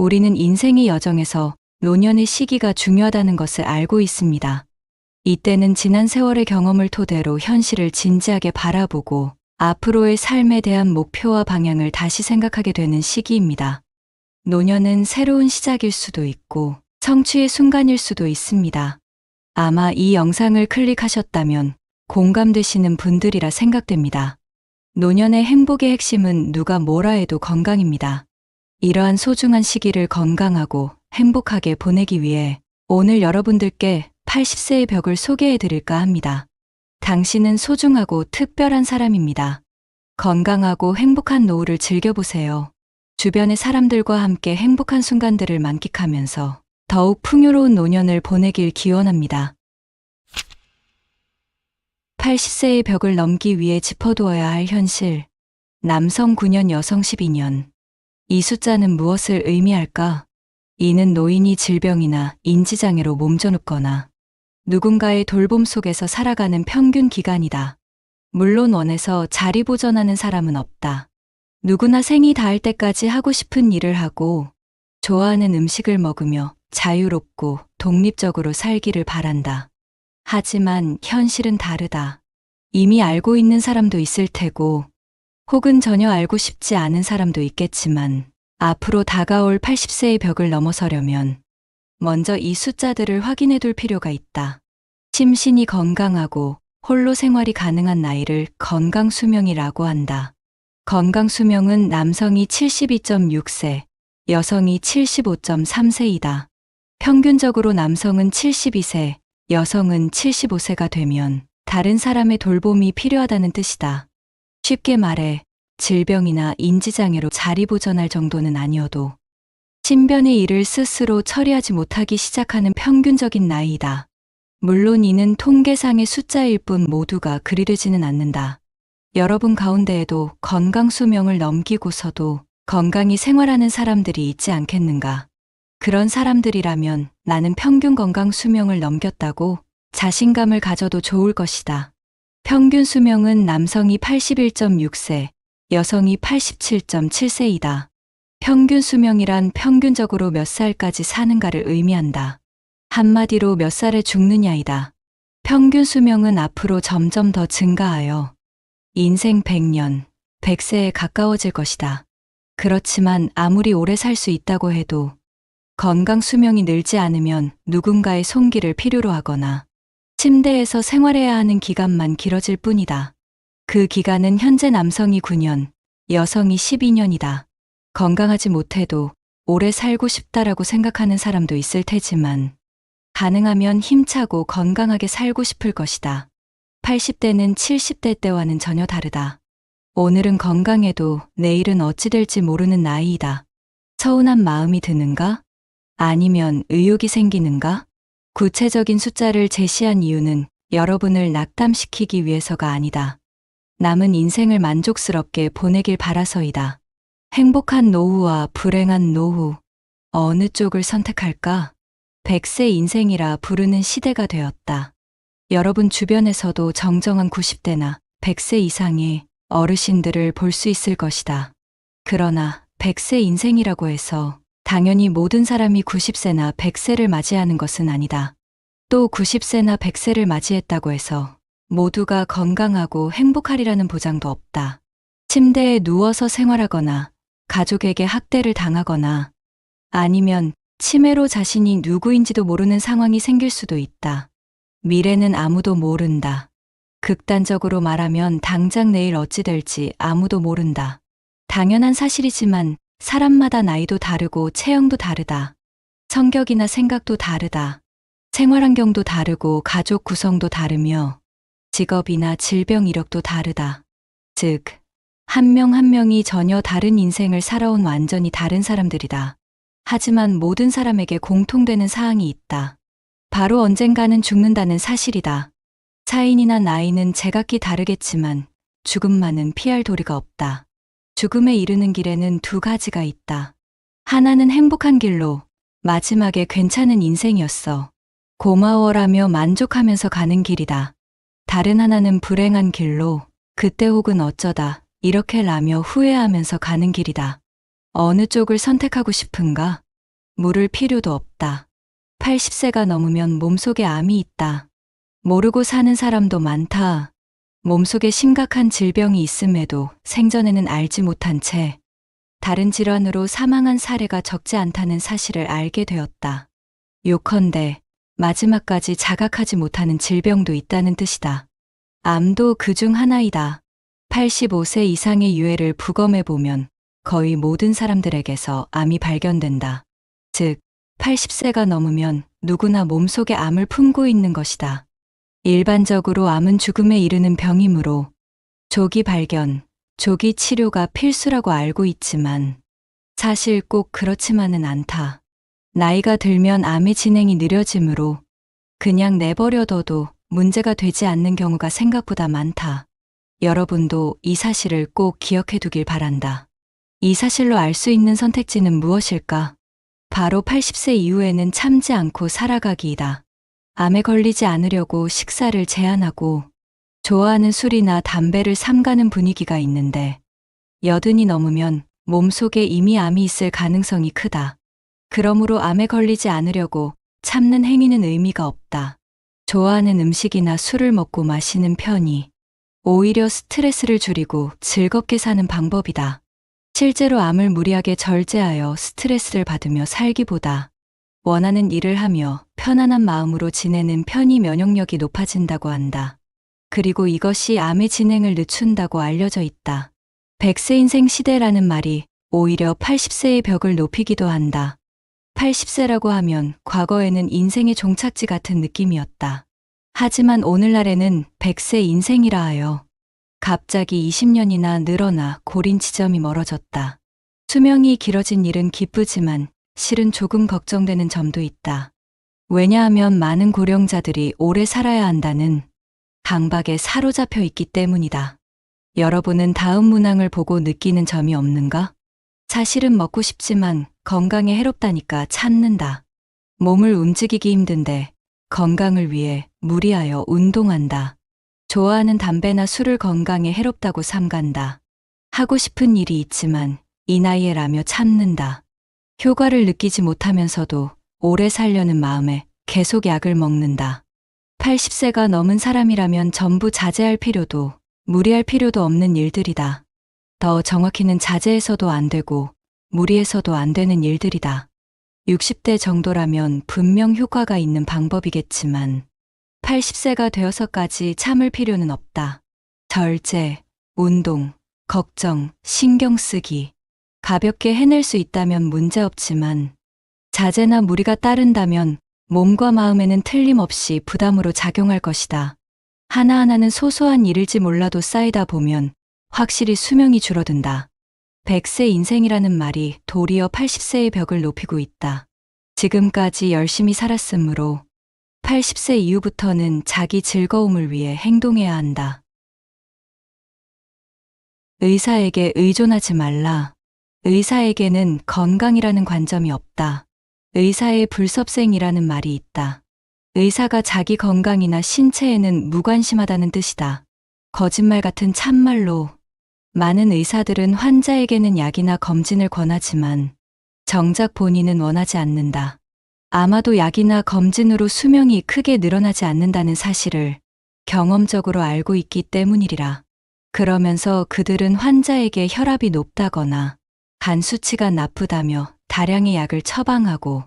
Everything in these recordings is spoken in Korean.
우리는 인생의 여정에서 노년의 시기가 중요하다는 것을 알고 있습니다. 이때는 지난 세월의 경험을 토대로 현실을 진지하게 바라보고 앞으로의 삶에 대한 목표와 방향을 다시 생각하게 되는 시기입니다. 노년은 새로운 시작일 수도 있고 성취의 순간일 수도 있습니다. 아마 이 영상을 클릭하셨다면 공감되시는 분들이라 생각됩니다. 노년의 행복의 핵심은 누가 뭐라 해도 건강입니다. 이러한 소중한 시기를 건강하고 행복하게 보내기 위해 오늘 여러분들께 80세의 벽을 소개해 드릴까 합니다. 당신은 소중하고 특별한 사람입니다. 건강하고 행복한 노후를 즐겨보세요. 주변의 사람들과 함께 행복한 순간들을 만끽하면서 더욱 풍요로운 노년을 보내길 기원합니다. 80세의 벽을 넘기 위해 짚어두어야 할 현실. 남성 9년, 여성 12년. 이 숫자는 무엇을 의미할까? 이는 노인이 질병이나 인지장애로 몸져눕거나 누군가의 돌봄 속에서 살아가는 평균 기간이다. 물론 원해서 자리 보전하는 사람은 없다. 누구나 생이 닿을 때까지 하고 싶은 일을 하고 좋아하는 음식을 먹으며 자유롭고 독립적으로 살기를 바란다. 하지만 현실은 다르다. 이미 알고 있는 사람도 있을 테고 혹은 전혀 알고 싶지 않은 사람도 있겠지만 앞으로 다가올 80세의 벽을 넘어서려면 먼저 이 숫자들을 확인해 둘 필요가 있다. 심신이 건강하고 홀로 생활이 가능한 나이를 건강 수명이라고 한다. 건강 수명은 남성이 72.6세, 여성이 75.3세이다. 평균적으로 남성은 72세, 여성은 75세가 되면 다른 사람의 돌봄이 필요하다는 뜻이다. 쉽게 말해 질병이나 인지장애로 자리보전할 정도는 아니어도 신변의 일을 스스로 처리하지 못하기 시작하는 평균적인 나이이다. 물론 이는 통계상의 숫자일 뿐 모두가 그리 되지는 않는다. 여러분 가운데에도 건강 수명을 넘기고서도 건강히 생활하는 사람들이 있지 않겠는가. 그런 사람들이라면 나는 평균 건강 수명을 넘겼다고 자신감을 가져도 좋을 것이다. 평균 수명은 남성이 81.6세, 여성이 87.7세이다. 평균 수명이란 평균적으로 몇 살까지 사는가를 의미한다. 한마디로 몇 살에 죽느냐이다. 평균 수명은 앞으로 점점 더 증가하여 인생 100년, 100세에 가까워질 것이다. 그렇지만 아무리 오래 살 수 있다고 해도 건강 수명이 늘지 않으면 누군가의 손길을 필요로 하거나 침대에서 생활해야 하는 기간만 길어질 뿐이다. 그 기간은 현재 남성이 9년, 여성이 12년이다. 건강하지 못해도 오래 살고 싶다라고 생각하는 사람도 있을 테지만 가능하면 힘차고 건강하게 살고 싶을 것이다. 80대는 70대 때와는 전혀 다르다. 오늘은 건강해도 내일은 어찌 될지 모르는 나이이다. 서운한 마음이 드는가? 아니면 의욕이 생기는가? 구체적인 숫자를 제시한 이유는 여러분을 낙담시키기 위해서가 아니다. 남은 인생을 만족스럽게 보내길 바라서이다. 행복한 노후와 불행한 노후, 어느 쪽을 선택할까? 100세 인생이라 부르는 시대가 되었다. 여러분 주변에서도 정정한 90대나 100세 이상의 어르신들을 볼 수 있을 것이다. 그러나 100세 인생이라고 해서 당연히 모든 사람이 90세나 100세를 맞이하는 것은 아니다. 또 90세나 100세를 맞이했다고 해서 모두가 건강하고 행복하리라는 보장도 없다. 침대에 누워서 생활하거나 가족에게 학대를 당하거나 아니면 치매로 자신이 누구인지도 모르는 상황이 생길 수도 있다. 미래는 아무도 모른다. 극단적으로 말하면 당장 내일 어찌 될지 아무도 모른다. 당연한 사실이지만 사람마다 나이도 다르고 체형도 다르다. 성격이나 생각도 다르다. 생활 환경도 다르고 가족 구성도 다르며 직업이나 질병 이력도 다르다. 즉, 한명한 명이 전혀 다른 인생을 살아온 완전히 다른 사람들이다. 하지만 모든 사람에게 공통되는 사항이 있다. 바로 언젠가는 죽는다는 사실이다. 차인이나 나이는 제각기 다르겠지만 죽음만은 피할 도리가 없다. 죽음에 이르는 길에는 두 가지가 있다. 하나는 행복한 길로, 마지막에 괜찮은 인생이었어. 고마워라며 만족하면서 가는 길이다. 다른 하나는 불행한 길로, 그때 혹은 어쩌다, 이렇게 라며 후회하면서 가는 길이다. 어느 쪽을 선택하고 싶은가? 물을 필요도 없다. 80세가 넘으면 몸속에 암이 있다. 모르고 사는 사람도 많다. 몸속에 심각한 질병이 있음에도 생전에는 알지 못한 채 다른 질환으로 사망한 사례가 적지 않다는 사실을 알게 되었다. 요컨대 마지막까지 자각하지 못하는 질병도 있다는 뜻이다. 암도 그 중 하나이다. 85세 이상의 유해를 부검해 보면 거의 모든 사람들에게서 암이 발견된다. 즉, 80세가 넘으면 누구나 몸속에 암을 품고 있는 것이다. 일반적으로 암은 죽음에 이르는 병이므로 조기 발견, 조기 치료가 필수라고 알고 있지만 사실 꼭 그렇지만은 않다. 나이가 들면 암의 진행이 느려지므로 그냥 내버려둬도 문제가 되지 않는 경우가 생각보다 많다. 여러분도 이 사실을 꼭 기억해 두길 바란다. 이 사실로 알 수 있는 선택지는 무엇일까? 바로 80세 이후에는 참지 않고 살아가기이다. 암에 걸리지 않으려고 식사를 제한하고 좋아하는 술이나 담배를 삼가는 분위기가 있는데 여든이 넘으면 몸속에 이미 암이 있을 가능성이 크다. 그러므로 암에 걸리지 않으려고 참는 행위는 의미가 없다. 좋아하는 음식이나 술을 먹고 마시는 편이 오히려 스트레스를 줄이고 즐겁게 사는 방법이다. 실제로 암을 무리하게 절제하여 스트레스를 받으며 살기보다 원하는 일을 하며 편안한 마음으로 지내는 편이 면역력이 높아진다고 한다. 그리고 이것이 암의 진행을 늦춘다고 알려져 있다. 100세 인생 시대라는 말이 오히려 80세의 벽을 높이기도 한다. 80세라고 하면 과거에는 인생의 종착지 같은 느낌이었다. 하지만 오늘날에는 100세 인생이라 하여 갑자기 20년이나 늘어나 고린 지점이 멀어졌다. 수명이 길어진 일은 기쁘지만 실은 조금 걱정되는 점도 있다. 왜냐하면 많은 고령자들이 오래 살아야 한다는 강박에 사로잡혀 있기 때문이다. 여러분은 다음 문항을 보고 느끼는 점이 없는가? 사실은 먹고 싶지만 건강에 해롭다니까 참는다. 몸을 움직이기 힘든데 건강을 위해 무리하여 운동한다. 좋아하는 담배나 술을 건강에 해롭다고 삼간다. 하고 싶은 일이 있지만 이 나이에 라며 참는다. 효과를 느끼지 못하면서도 오래 살려는 마음에 계속 약을 먹는다. 80세가 넘은 사람이라면 전부 자제할 필요도 무리할 필요도 없는 일들이다. 더 정확히는 자제해서도 안 되고 무리해서도 안 되는 일들이다. 60대 정도라면 분명 효과가 있는 방법이겠지만 80세가 되어서까지 참을 필요는 없다. 절제, 운동, 걱정, 신경 쓰기. 가볍게 해낼 수 있다면 문제 없지만 자제나 무리가 따른다면 몸과 마음에는 틀림없이 부담으로 작용할 것이다. 하나하나는 소소한 일일지 몰라도 쌓이다 보면 확실히 수명이 줄어든다. 100세 인생이라는 말이 도리어 80세의 벽을 높이고 있다. 지금까지 열심히 살았으므로 80세 이후부터는 자기 즐거움을 위해 행동해야 한다. 의사에게 의존하지 말라. 의사에게는 건강이라는 관점이 없다. 의사의 불섭생이라는 말이 있다. 의사가 자기 건강이나 신체에는 무관심하다는 뜻이다. 거짓말 같은 참말로 많은 의사들은 환자에게는 약이나 검진을 권하지만 정작 본인은 원하지 않는다. 아마도 약이나 검진으로 수명이 크게 늘어나지 않는다는 사실을 경험적으로 알고 있기 때문이리라. 그러면서 그들은 환자에게 혈압이 높다거나 간 수치가 나쁘다며 다량의 약을 처방하고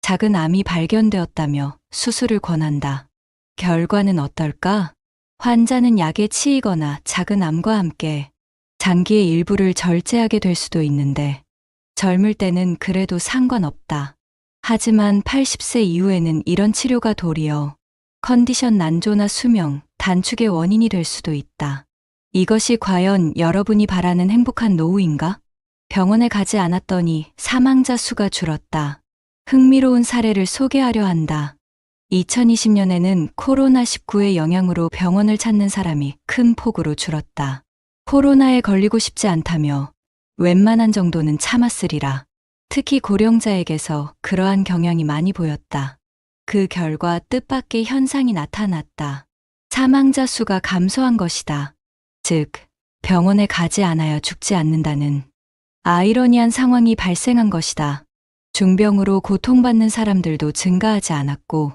작은 암이 발견되었다며 수술을 권한다. 결과는 어떨까? 환자는 약에 치이거나 작은 암과 함께 장기의 일부를 절제하게 될 수도 있는데 젊을 때는 그래도 상관없다. 하지만 80세 이후에는 이런 치료가 도리어 컨디션 난조나 수명, 단축의 원인이 될 수도 있다. 이것이 과연 여러분이 바라는 행복한 노후인가? 병원에 가지 않았더니 사망자 수가 줄었다. 흥미로운 사례를 소개하려 한다. 2020년에는 코로나19의 영향으로 병원을 찾는 사람이 큰 폭으로 줄었다. 코로나에 걸리고 싶지 않다며 웬만한 정도는 참았으리라. 특히 고령자에게서 그러한 경향이 많이 보였다. 그 결과 뜻밖의 현상이 나타났다. 사망자 수가 감소한 것이다. 즉, 병원에 가지 않아야 죽지 않는다는 아이러니한 상황이 발생한 것이다. 중병으로 고통받는 사람들도 증가하지 않았고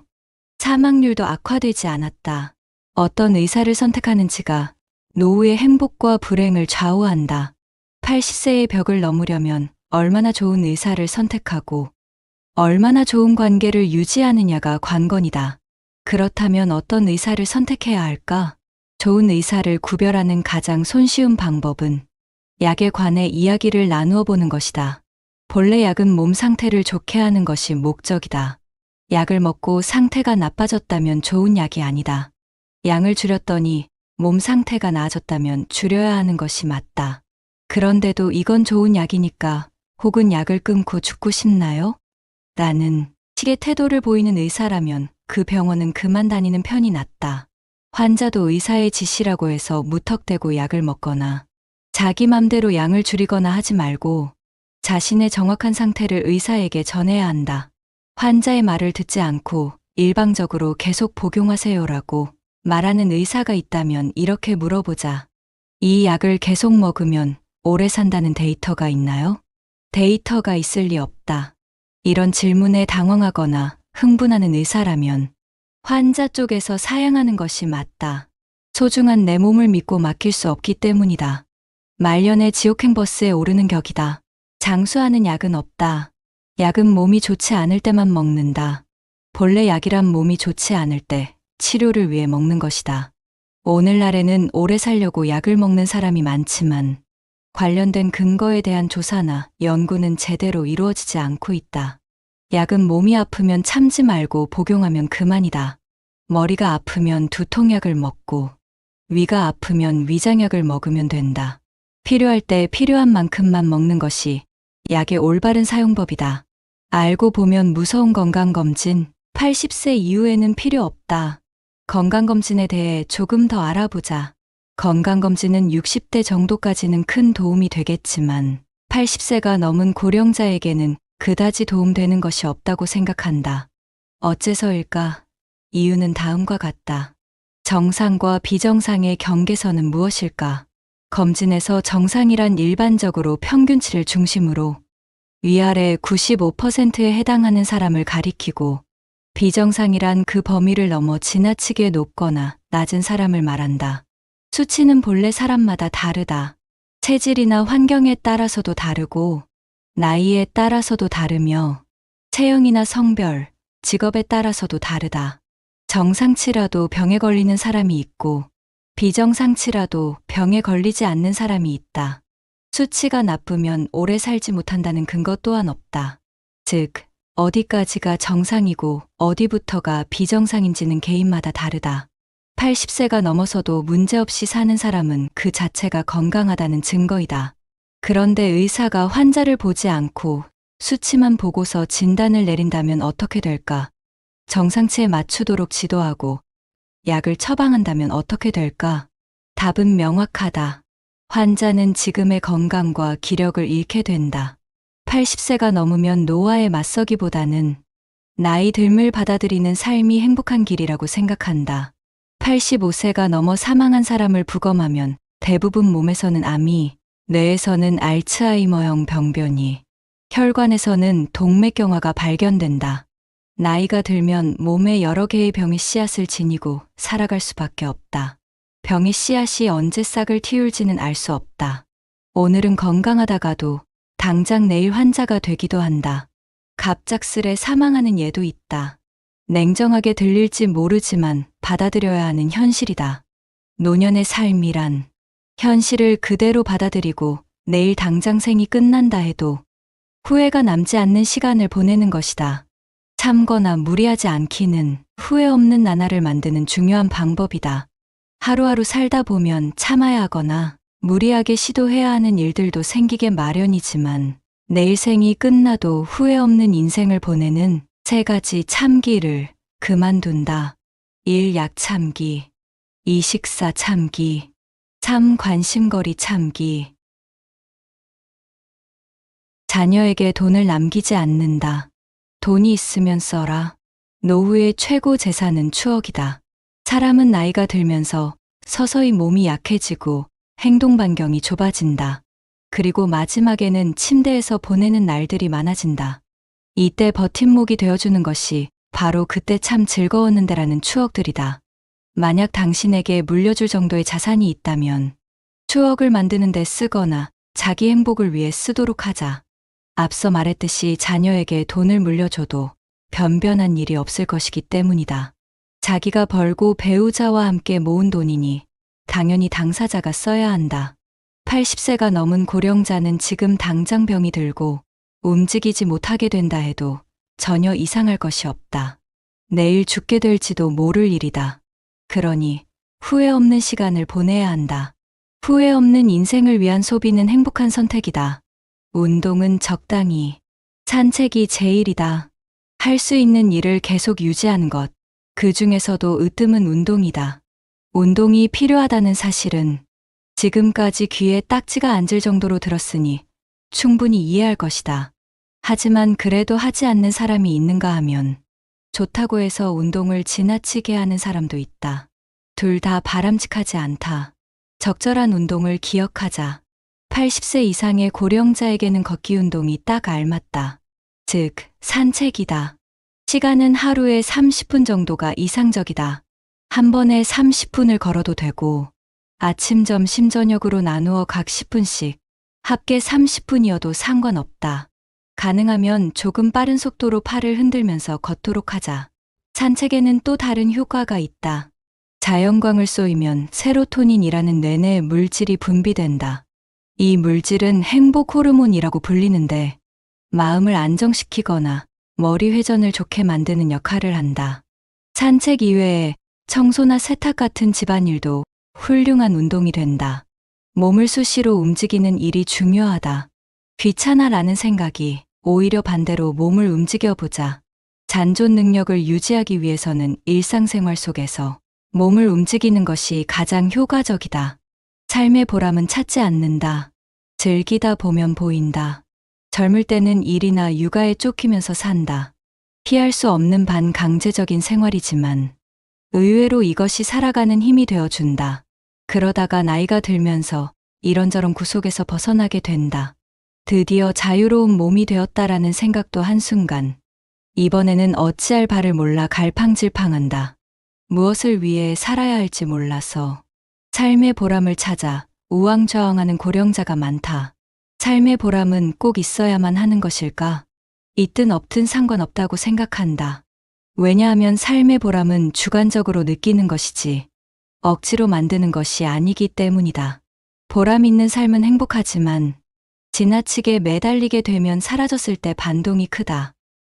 사망률도 악화되지 않았다. 어떤 의사를 선택하는지가 노후의 행복과 불행을 좌우한다. 80세의 벽을 넘으려면 얼마나 좋은 의사를 선택하고 얼마나 좋은 관계를 유지하느냐가 관건이다. 그렇다면 어떤 의사를 선택해야 할까? 좋은 의사를 구별하는 가장 손쉬운 방법은 약에 관해 이야기를 나누어 보는 것이다. 본래 약은 몸 상태를 좋게 하는 것이 목적이다. 약을 먹고 상태가 나빠졌다면 좋은 약이 아니다. 양을 줄였더니 몸 상태가 나아졌다면 줄여야 하는 것이 맞다. 그런데도 이건 좋은 약이니까 혹은 약을 끊고 죽고 싶나요? 나는 식의 태도를 보이는 의사라면 그 병원은 그만 다니는 편이 낫다. 환자도 의사의 지시라고 해서 무턱대고 약을 먹거나 자기 맘대로 양을 줄이거나 하지 말고 자신의 정확한 상태를 의사에게 전해야 한다. 환자의 말을 듣지 않고 일방적으로 계속 복용하세요라고 말하는 의사가 있다면 이렇게 물어보자. 이 약을 계속 먹으면 오래 산다는 데이터가 있나요? 데이터가 있을 리 없다. 이런 질문에 당황하거나 흥분하는 의사라면 환자 쪽에서 사양하는 것이 맞다. 소중한 내 몸을 믿고 맡길 수 없기 때문이다. 말년의 지옥행 버스에 오르는 격이다. 장수하는 약은 없다. 약은 몸이 좋지 않을 때만 먹는다. 본래 약이란 몸이 좋지 않을 때 치료를 위해 먹는 것이다. 오늘날에는 오래 살려고 약을 먹는 사람이 많지만 관련된 근거에 대한 조사나 연구는 제대로 이루어지지 않고 있다. 약은 몸이 아프면 참지 말고 복용하면 그만이다. 머리가 아프면 두통약을 먹고 위가 아프면 위장약을 먹으면 된다. 필요할 때 필요한 만큼만 먹는 것이 약의 올바른 사용법이다. 알고 보면 무서운 건강검진, 80세 이후에는 필요 없다. 건강검진에 대해 조금 더 알아보자. 건강검진은 60대 정도까지는 큰 도움이 되겠지만 80세가 넘은 고령자에게는 그다지 도움되는 것이 없다고 생각한다. 어째서일까? 이유는 다음과 같다. 정상과 비정상의 경계선은 무엇일까? 검진에서 정상이란 일반적으로 평균치를 중심으로 위아래 95%에 해당하는 사람을 가리키고 비정상이란 그 범위를 넘어 지나치게 높거나 낮은 사람을 말한다. 수치는 본래 사람마다 다르다. 체질이나 환경에 따라서도 다르고 나이에 따라서도 다르며 체형이나 성별, 직업에 따라서도 다르다. 정상치라도 병에 걸리는 사람이 있고 비정상치라도 병에 걸리지 않는 사람이 있다. 수치가 나쁘면 오래 살지 못한다는 근거 또한 없다. 즉, 어디까지가 정상이고 어디부터가 비정상인지는 개인마다 다르다. 80세가 넘어서도 문제없이 사는 사람은 그 자체가 건강하다는 증거이다. 그런데 의사가 환자를 보지 않고 수치만 보고서 진단을 내린다면 어떻게 될까? 정상치에 맞추도록 지도하고 약을 처방한다면 어떻게 될까? 답은 명확하다. 환자는 지금의 건강과 기력을 잃게 된다. 80세가 넘으면 노화에 맞서기보다는 나이 듦을 받아들이는 삶이 행복한 길이라고 생각한다. 85세가 넘어 사망한 사람을 부검하면 대부분 몸에서는 암이, 뇌에서는 알츠하이머형 병변이, 혈관에서는 동맥경화가 발견된다. 나이가 들면 몸에 여러 개의 병의 씨앗을 지니고 살아갈 수밖에 없다. 병의 씨앗이 언제 싹을 틔울지는 알 수 없다. 오늘은 건강하다가도 당장 내일 환자가 되기도 한다. 갑작스레 사망하는 예도 있다. 냉정하게 들릴지 모르지만 받아들여야 하는 현실이다. 노년의 삶이란 현실을 그대로 받아들이고 내일 당장 생이 끝난다 해도 후회가 남지 않는 시간을 보내는 것이다. 참거나 무리하지 않기는 후회 없는 나날을 만드는 중요한 방법이다. 하루하루 살다 보면 참아야 하거나 무리하게 시도해야 하는 일들도 생기게 마련이지만 내 일 생이 끝나도 후회 없는 인생을 보내는 세 가지 참기를 그만둔다. 일약 참기, 이 식사 참기, 참 관심거리 참기. 자녀에게 돈을 남기지 않는다. 돈이 있으면 써라. 노후의 최고 재산은 추억이다. 사람은 나이가 들면서 서서히 몸이 약해지고 행동 반경이 좁아진다. 그리고 마지막에는 침대에서 보내는 날들이 많아진다. 이때 버팀목이 되어주는 것이 바로 그때 참 즐거웠는데라는 추억들이다. 만약 당신에게 물려줄 정도의 자산이 있다면 추억을 만드는 데 쓰거나 자기 행복을 위해 쓰도록 하자. 앞서 말했듯이 자녀에게 돈을 물려줘도 변변한 일이 없을 것이기 때문이다. 자기가 벌고 배우자와 함께 모은 돈이니 당연히 당사자가 써야 한다. 80세가 넘은 고령자는 지금 당장 병이 들고 움직이지 못하게 된다 해도 전혀 이상할 것이 없다. 내일 죽게 될지도 모를 일이다. 그러니 후회 없는 시간을 보내야 한다. 후회 없는 인생을 위한 소비는 행복한 선택이다. 운동은 적당히. 산책이 제일이다. 할 수 있는 일을 계속 유지하는 것. 그 중에서도 으뜸은 운동이다. 운동이 필요하다는 사실은 지금까지 귀에 딱지가 앉을 정도로 들었으니 충분히 이해할 것이다. 하지만 그래도 하지 않는 사람이 있는가 하면 좋다고 해서 운동을 지나치게 하는 사람도 있다. 둘 다 바람직하지 않다. 적절한 운동을 기억하자. 80세 이상의 고령자에게는 걷기 운동이 딱 알맞다. 즉, 산책이다. 시간은 하루에 30분 정도가 이상적이다. 한 번에 30분을 걸어도 되고, 아침, 점심, 저녁으로 나누어 각 10분씩, 합계 30분이어도 상관없다. 가능하면 조금 빠른 속도로 팔을 흔들면서 걷도록 하자. 산책에는 또 다른 효과가 있다. 자연광을 쏘이면 세로토닌이라는 뇌내 물질이 분비된다. 이 물질은 행복 호르몬이라고 불리는데 마음을 안정시키거나 머리 회전을 좋게 만드는 역할을 한다. 산책 이외에 청소나 세탁 같은 집안일도 훌륭한 운동이 된다. 몸을 수시로 움직이는 일이 중요하다. 귀찮아라는 생각이 오히려 반대로 몸을 움직여보자. 잔존 능력을 유지하기 위해서는 일상생활 속에서 몸을 움직이는 것이 가장 효과적이다. 삶의 보람은 찾지 않는다. 즐기다 보면 보인다. 젊을 때는 일이나 육아에 쫓기면서 산다. 피할 수 없는 반 강제적인 생활이지만 의외로 이것이 살아가는 힘이 되어준다. 그러다가 나이가 들면서 이런저런 구속에서 벗어나게 된다. 드디어 자유로운 몸이 되었다라는 생각도 한순간 이번에는 어찌할 바를 몰라 갈팡질팡한다. 무엇을 위해 살아야 할지 몰라서 삶의 보람을 찾아 우왕좌왕하는 고령자가 많다. 삶의 보람은 꼭 있어야만 하는 것일까? 있든 없든 상관없다고 생각한다. 왜냐하면 삶의 보람은 주관적으로 느끼는 것이지 억지로 만드는 것이 아니기 때문이다. 보람 있는 삶은 행복하지만 지나치게 매달리게 되면 사라졌을 때 반동이 크다.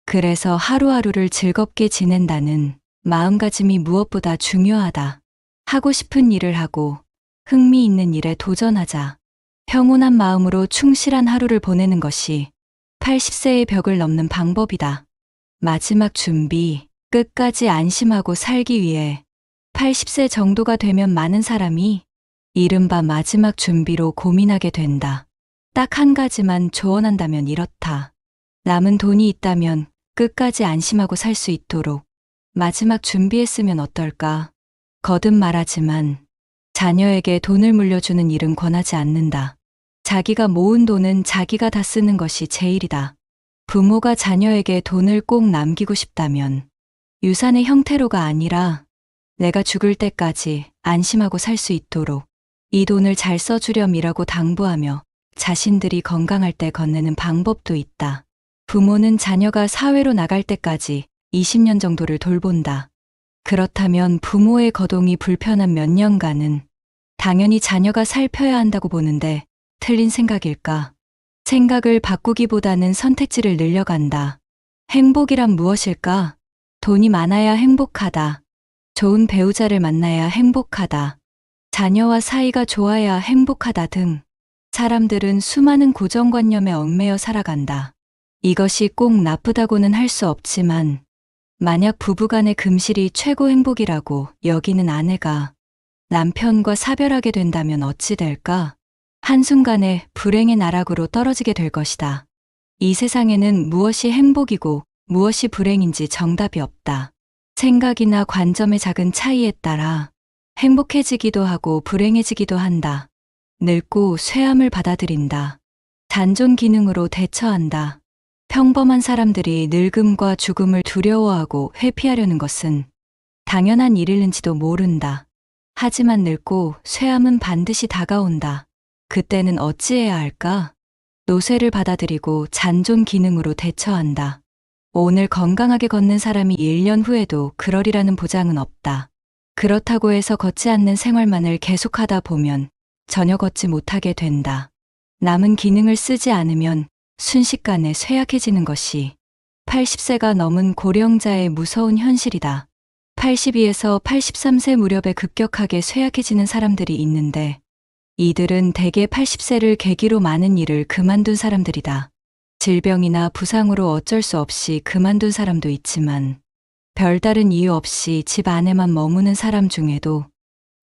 그래서 하루하루를 즐겁게 지낸다는 마음가짐이 무엇보다 중요하다. 하고 싶은 일을 하고 흥미 있는 일에 도전하자. 평온한 마음으로 충실한 하루를 보내는 것이 80세의 벽을 넘는 방법이다. 마지막 준비, 끝까지 안심하고 살기 위해 80세 정도가 되면 많은 사람이 이른바 마지막 준비로 고민하게 된다. 딱 한 가지만 조언한다면 이렇다. 남은 돈이 있다면 끝까지 안심하고 살 수 있도록 마지막 준비했으면 어떨까? 거듭 말하지만 자녀에게 돈을 물려주는 일은 권하지 않는다. 자기가 모은 돈은 자기가 다 쓰는 것이 제일이다. 부모가 자녀에게 돈을 꼭 남기고 싶다면 유산의 형태로가 아니라 내가 죽을 때까지 안심하고 살 수 있도록 이 돈을 잘 써주렴이라고 당부하며 자신들이 건강할 때 건네는 방법도 있다. 부모는 자녀가 사회로 나갈 때까지 20년 정도를 돌본다. 그렇다면 부모의 거동이 불편한 몇 년간은 당연히 자녀가 살펴야 한다고 보는데 틀린 생각일까? 생각을 바꾸기보다는 선택지를 늘려간다. 행복이란 무엇일까? 돈이 많아야 행복하다. 좋은 배우자를 만나야 행복하다. 자녀와 사이가 좋아야 행복하다 등 사람들은 수많은 고정관념에 얽매여 살아간다. 이것이 꼭 나쁘다고는 할 수 없지만 만약 부부간의 금실이 최고 행복이라고 여기는 아내가 남편과 사별하게 된다면 어찌 될까? 한순간에 불행의 나락으로 떨어지게 될 것이다. 이 세상에는 무엇이 행복이고 무엇이 불행인지 정답이 없다. 생각이나 관점의 작은 차이에 따라 행복해지기도 하고 불행해지기도 한다. 늙고 쇠함을 받아들인다. 단존 기능으로 대처한다. 평범한 사람들이 늙음과 죽음을 두려워하고 회피하려는 것은 당연한 일일는지도 모른다. 하지만 늙고 쇠함은 반드시 다가온다. 그때는 어찌해야 할까? 노쇠를 받아들이고 잔존 기능으로 대처한다. 오늘 건강하게 걷는 사람이 1년 후에도 그러리라는 보장은 없다. 그렇다고 해서 걷지 않는 생활만을 계속하다 보면 전혀 걷지 못하게 된다. 남은 기능을 쓰지 않으면 순식간에 쇠약해지는 것이 80세가 넘은 고령자의 무서운 현실이다. 82에서 83세 무렵에 급격하게 쇠약해지는 사람들이 있는데 이들은 대개 80세를 계기로 많은 일을 그만둔 사람들이다. 질병이나 부상으로 어쩔 수 없이 그만둔 사람도 있지만 별다른 이유 없이 집 안에만 머무는 사람 중에도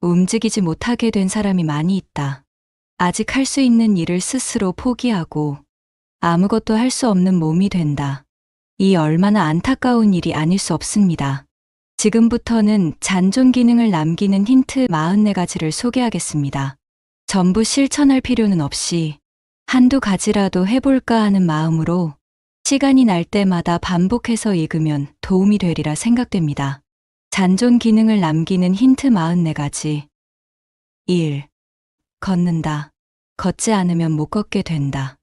움직이지 못하게 된 사람이 많이 있다. 아직 할 수 있는 일을 스스로 포기하고 아무것도 할 수 없는 몸이 된다. 이 얼마나 안타까운 일이 아닐 수 없습니다. 지금부터는 잔존 기능을 남기는 힌트 44가지를 소개하겠습니다. 전부 실천할 필요는 없이 한두 가지라도 해볼까 하는 마음으로 시간이 날 때마다 반복해서 읽으면 도움이 되리라 생각됩니다. 잔존 기능을 남기는 힌트 44가지. 1. 걷는다. 걷지 않으면 못 걷게 된다.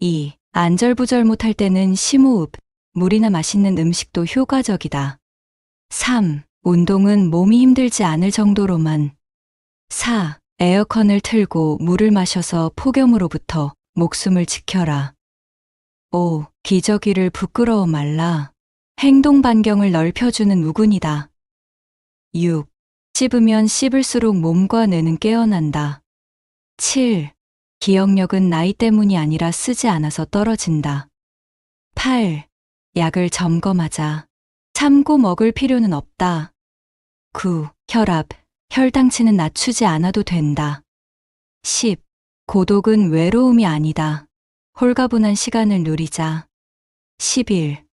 2. 안절부절 못할 때는 심호흡, 물이나 맛있는 음식도 효과적이다. 3. 운동은 몸이 힘들지 않을 정도로만. 4. 에어컨을 틀고 물을 마셔서 폭염으로부터 목숨을 지켜라. 5. 기저귀를 부끄러워 말라. 행동 반경을 넓혀주는 우군이다. 6. 씹으면 씹을수록 몸과 뇌는 깨어난다. 7. 기억력은 나이 때문이 아니라 쓰지 않아서 떨어진다. 8. 약을 점검하자. 참고 먹을 필요는 없다. 9. 혈압, 혈당치는 낮추지 않아도 된다. 10. 고독은 외로움이 아니다. 홀가분한 시간을 누리자. 11.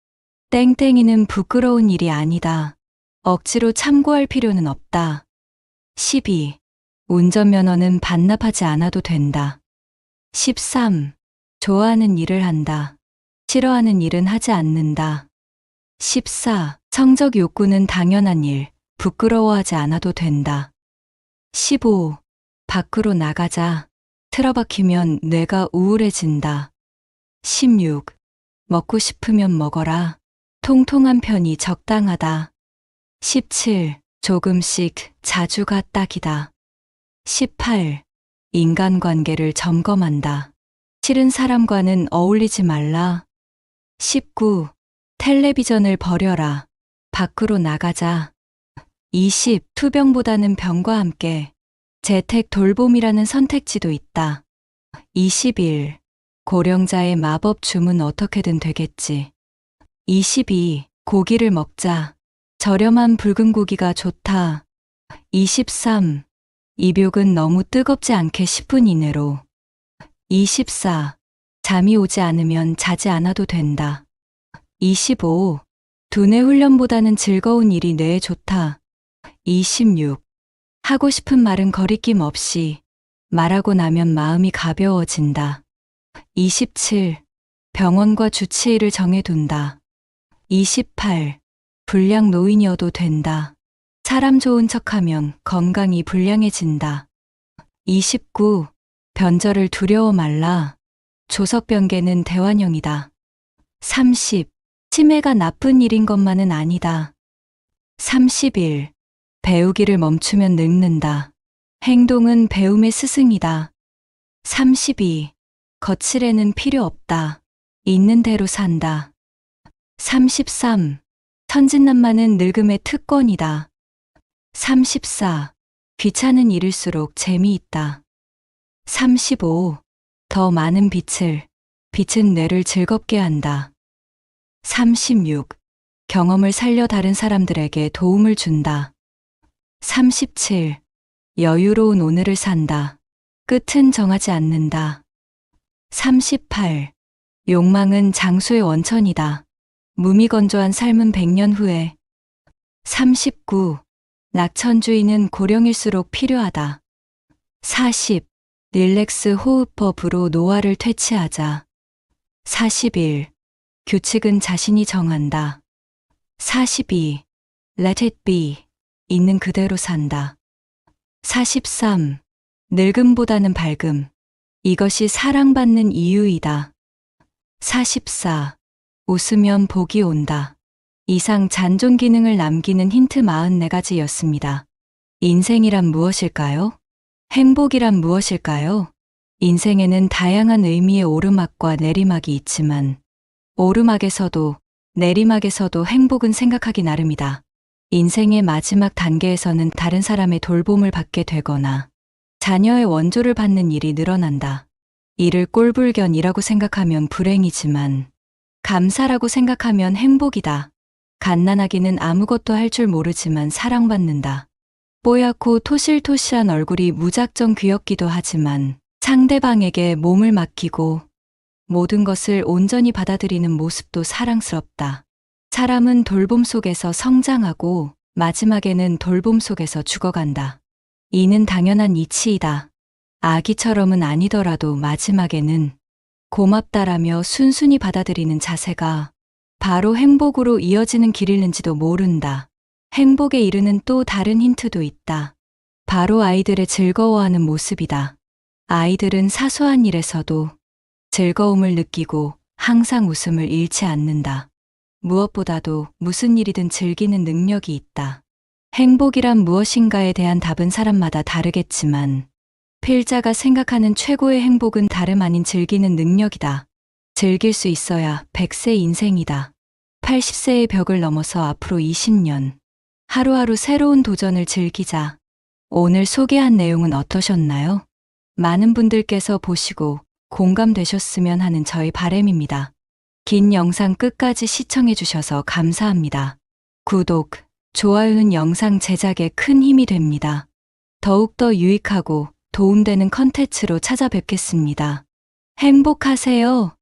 땡땡이는 부끄러운 일이 아니다. 억지로 참고할 필요는 없다. 12. 운전면허는 반납하지 않아도 된다. 13. 좋아하는 일을 한다. 싫어하는 일은 하지 않는다. 14. 성적 욕구는 당연한 일, 부끄러워하지 않아도 된다. 15. 밖으로 나가자. 틀어박히면 뇌가 우울해진다. 16. 먹고 싶으면 먹어라. 통통한 편이 적당하다. 17. 조금씩 자주가 딱이다. 18. 인간관계를 점검한다. 싫은 사람과는 어울리지 말라. 19. 텔레비전을 버려라. 밖으로 나가자. 20. 투병보다는 병과 함께 재택 돌봄이라는 선택지도 있다. 21. 고령자의 마법 주문 어떻게든 되겠지. 22. 고기를 먹자. 저렴한 붉은 고기가 좋다. 23. 입욕은 너무 뜨겁지 않게 10분 이내로. 24. 잠이 오지 않으면 자지 않아도 된다. 25. 두뇌 훈련보다는 즐거운 일이 뇌에 좋다. 26. 하고 싶은 말은 거리낌 없이 말하고 나면 마음이 가벼워진다. 27. 병원과 주치의를 정해둔다. 28. 불량 노인이어도 된다. 사람 좋은 척하면 건강이 불량해진다. 29. 변절을 두려워 말라. 조석변개는 대환영이다. 30. 치매가 나쁜 일인 것만은 아니다. 31. 배우기를 멈추면 늙는다. 행동은 배움의 스승이다. 32. 거칠에는 필요 없다. 있는 대로 산다. 33. 천진난만은 늙음의 특권이다. 34. 귀찮은 일일수록 재미있다. 35. 더 많은 빛을, 빛은 뇌를 즐겁게 한다. 36. 경험을 살려 다른 사람들에게 도움을 준다. 37. 여유로운 오늘을 산다. 끝은 정하지 않는다. 38. 욕망은 장수의 원천이다. 무미건조한 삶은 100년 후에. 39. 낙천주의는 고령일수록 필요하다. 40. 릴렉스 호흡법으로 노화를 퇴치하자. 41. 규칙은 자신이 정한다. 42. Let it be. 있는 그대로 산다. 43. 늙음보다는 밝음. 이것이 사랑받는 이유이다. 44. 웃으면 복이 온다. 이상 잔존 기능을 남기는 힌트 44가지였습니다. 인생이란 무엇일까요? 행복이란 무엇일까요? 인생에는 다양한 의미의 오르막과 내리막이 있지만 오르막에서도 내리막에서도 행복은 생각하기 나름이다. 인생의 마지막 단계에서는 다른 사람의 돌봄을 받게 되거나 자녀의 원조를 받는 일이 늘어난다. 이를 꼴불견이라고 생각하면 불행이지만 감사라고 생각하면 행복이다. 갓난아기는 아무것도 할 줄 모르지만 사랑받는다. 뽀얗고 토실토실한 얼굴이 무작정 귀엽기도 하지만 상대방에게 몸을 맡기고 모든 것을 온전히 받아들이는 모습도 사랑스럽다. 사람은 돌봄 속에서 성장하고 마지막에는 돌봄 속에서 죽어간다. 이는 당연한 이치이다. 아기처럼은 아니더라도 마지막에는 고맙다라며 순순히 받아들이는 자세가 바로 행복으로 이어지는 길일는지도 모른다. 행복에 이르는 또 다른 힌트도 있다. 바로 아이들의 즐거워하는 모습이다. 아이들은 사소한 일에서도 즐거움을 느끼고 항상 웃음을 잃지 않는다. 무엇보다도 무슨 일이든 즐기는 능력이 있다. 행복이란 무엇인가에 대한 답은 사람마다 다르겠지만 필자가 생각하는 최고의 행복은 다름 아닌 즐기는 능력이다. 즐길 수 있어야 100세 인생이다. 80세의 벽을 넘어서 앞으로 20년. 하루하루 새로운 도전을 즐기자. 오늘 소개한 내용은 어떠셨나요? 많은 분들께서 보시고 공감되셨으면 하는 저희 바램입니다. 긴 영상 끝까지 시청해 주셔서 감사합니다. 구독, 좋아요는 영상 제작에 큰 힘이 됩니다. 더욱더 유익하고 도움되는 컨텐츠로 찾아뵙겠습니다. 행복하세요.